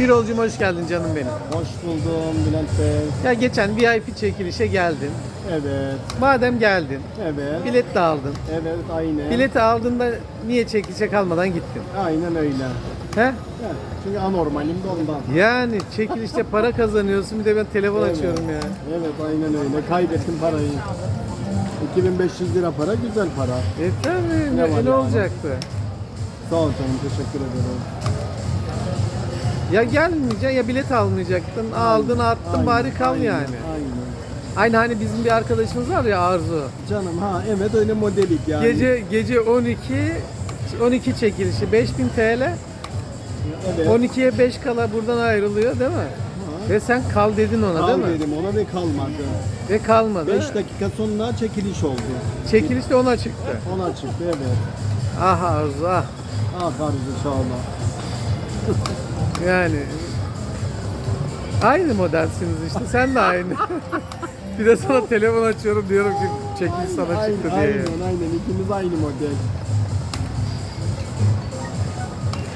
Bir olcum hoş geldin canım benim. Hoş buldum Bülent Bey. Ya geçen VIP çekilişe geldin. Evet, Madem geldin, evet. bilet de aldın. Evet, aynen. Bileti aldığında niye çekilişe kalmadan gittin? Aynen öyle. He? Evet, çünkü anormalim de ondan. Yani çekilişte para kazanıyorsun bir de ben telefon Evet. açıyorum ya. Evet, aynen öyle. Kaybettim parayı. 2500 lira para, güzel para. E tabii Ne ne, ne olacaktı? Sağ ol canım, teşekkür ederim. Ya gelmeyeceksin ya bilet almayacaktın. Aldın attın Aynen, bari kal aynen, yani. Aynen. Aynı hani bizim bir arkadaşımız var ya Arzu. Canım ha evet öyle modelik yani. Gece gece 12 12 çekilişi 5000 TL. evet. 12'ye 5 kala buradan ayrılıyor değil mi? Ha. Ve sen kal dedin ona Kal değil mi? dedim ona ve kalmadı. Ve kalmadı. 5 dakika sonra çekiliş oldu. Çekiliş de ona çıktı. Ona çıktı evet. Ah Arzu ah. Ah Arzu Çağla. Yani aynı modelsiniz işte. Sen de aynı. bir de sana telefon açıyorum diyorum ki çekiliş sana aynen, çıktı diye. Aynen aynen ikimiz aynı model.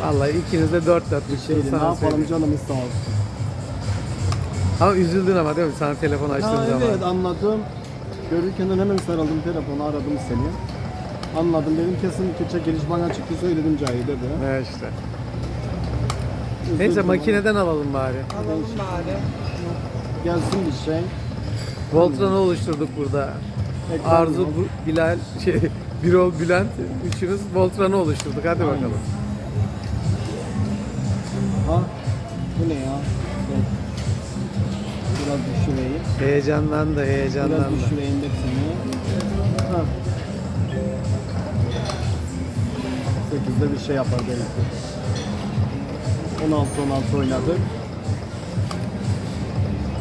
Vallahi ikiniz de dört dörtlük Şeydi, şey ne yapalım canımız sağ olsun. Ama üzüldün ama değil mi? Sana telefon açtığım Ha, zaman. evet anladım. Görürken hemen sarıldım telefonu aradım seni. Anladım dedim kesinlikle çekiliş bana çıktı söyledim Cahide de. Ne işte. Neyse makineden alalım bari. Alalım bari. Gelsin bir şey. Voltran'ı oluşturduk burada. Ekran Arzu, yok. Bu- Bilal, şey, Birol, Bülent üçümüz Voltran'ı oluşturduk. Hadi Aynen. bakalım. Ha? Bu ne ya? Biraz düşüreyim. Heyecanlandı, Biraz heyecanlandı. düşüreyim de seni. Ha. 8'de bir şey yapar belki. 16 16 oynadık.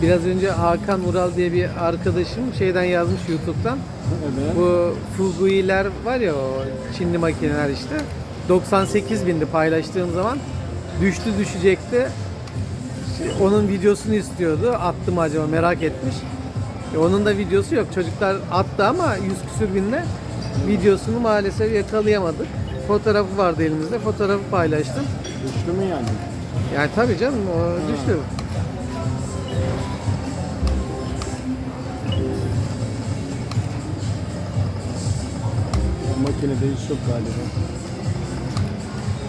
Biraz önce Hakan Ural diye bir arkadaşım şeyden yazmış YouTube'dan. Evet. Bu Fugui'ler var ya o Çinli makineler işte. 98 bindi paylaştığım zaman. Düştü düşecekti. Onun videosunu istiyordu. Attı mı acaba merak etmiş. E, onun da videosu yok. Çocuklar attı ama 100 küsür binde. Videosunu maalesef yakalayamadık. Fotoğrafı vardı elimizde. Fotoğrafı paylaştım. Düştü mü yani? Yani tabii canım o düştü. Makinede iş yok galiba.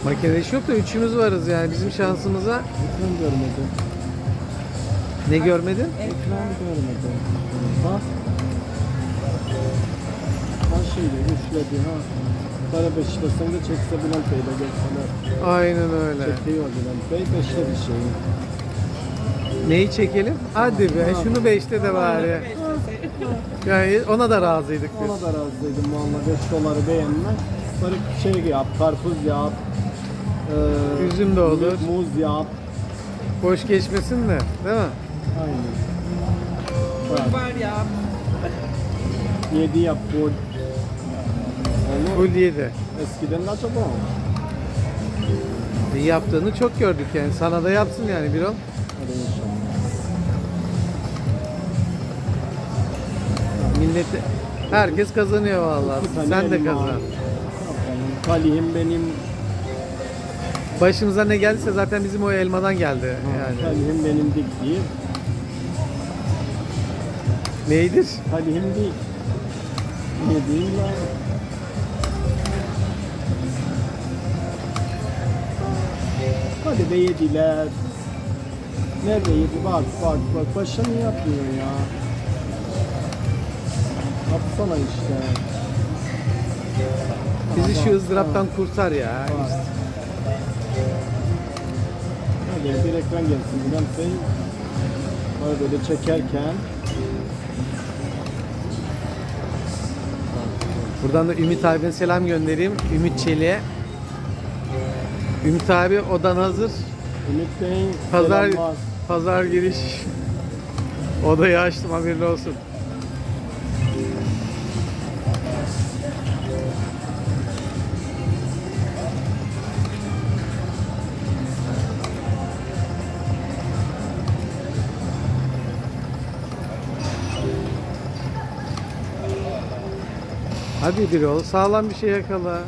Makinede iş yok da üçümüz varız yani bizim şansımıza. Ekran görmedim. Ne görmedin? Ekran görmedim. Ha? Şimdi üçledi ha. Para beşlesen de çekse Bülent Bey'le gelseler. Aynen öyle. Çekiyor Bülent Bey beşledi şeyi. Neyi çekelim? Hadi be şunu 5'te de bari. Yani ona da razıydık biz. Ona da razıydım valla 5 doları beğenme. Böyle şey yap, karpuz yap. eee, Üzüm de olur. Muz yap. Boş geçmesin de değil mi? Aynen. Bak, Var ya. 7 yap bu. Onu Full 7. eskiden de acaba o. İyi yaptığını çok gördük yani. Sana da yapsın yani bir ol. Hadi inşallah. Millet herkes kazanıyor vallahi. Tane Sen de kazan. Bakalım. Talihim benim, Başımıza ne geldiyse zaten bizim o elmadan geldi yani. talihim benim dik değil. Neydir? Talihim değil. Ne diyeyim lan? Be yediler. Nerede yedi? Bak bak bak. Başını yapmıyor ya. Yapsana işte. Bizi şu ızdıraptan kurtar ya. bak. Hadi bir ekran gelsin Bülent Bey. Böyle böyle çekerken. Buradan da Ümit abine selam göndereyim. Ümit Çelik'e. Ümit abi odan hazır. Ümit Bey Pazar selamlar. pazar giriş. Odayı açtım haberin olsun. Hadi bir ol. Sağlam bir şey yakala.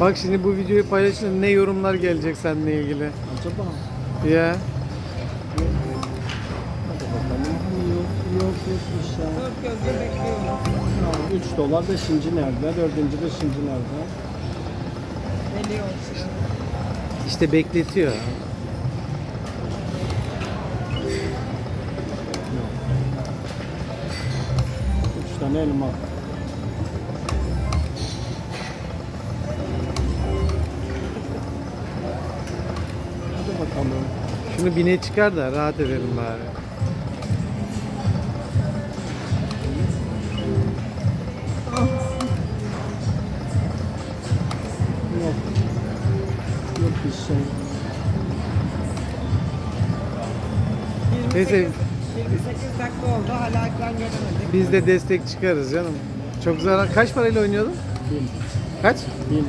Bak şimdi bu videoyu paylaşınca ne yorumlar gelecek seninle ilgili. Acaba? Ya. Bakalım. Yok yok yok bir şey. Dört gözle bekliyorum. Ha, 3 dolar 5. nerede? 4. 5. nerede? Geliyor. İşte bekletiyor. 3 tane elma. Bakalım. Şunu bine çıkar da rahat edelim bari. Yok. Yok bir şey. 28, Neyse 28 dakika oldu hala ekran göremedik. biz de destek çıkarız canım. Çok zarar. Kaç parayla oynuyordun? Bin. Kaç? Bin.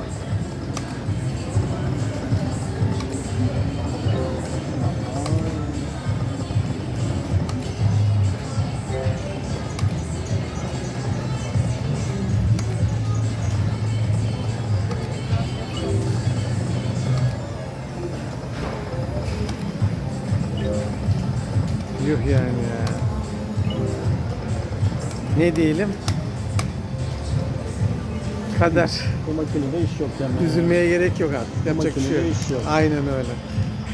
Yani ya. Ne diyelim? Kader. Bu makinede iş yok yani. Üzülmeye gerek yok artık. Yapacak bir şey yok. iş yok. Aynen öyle.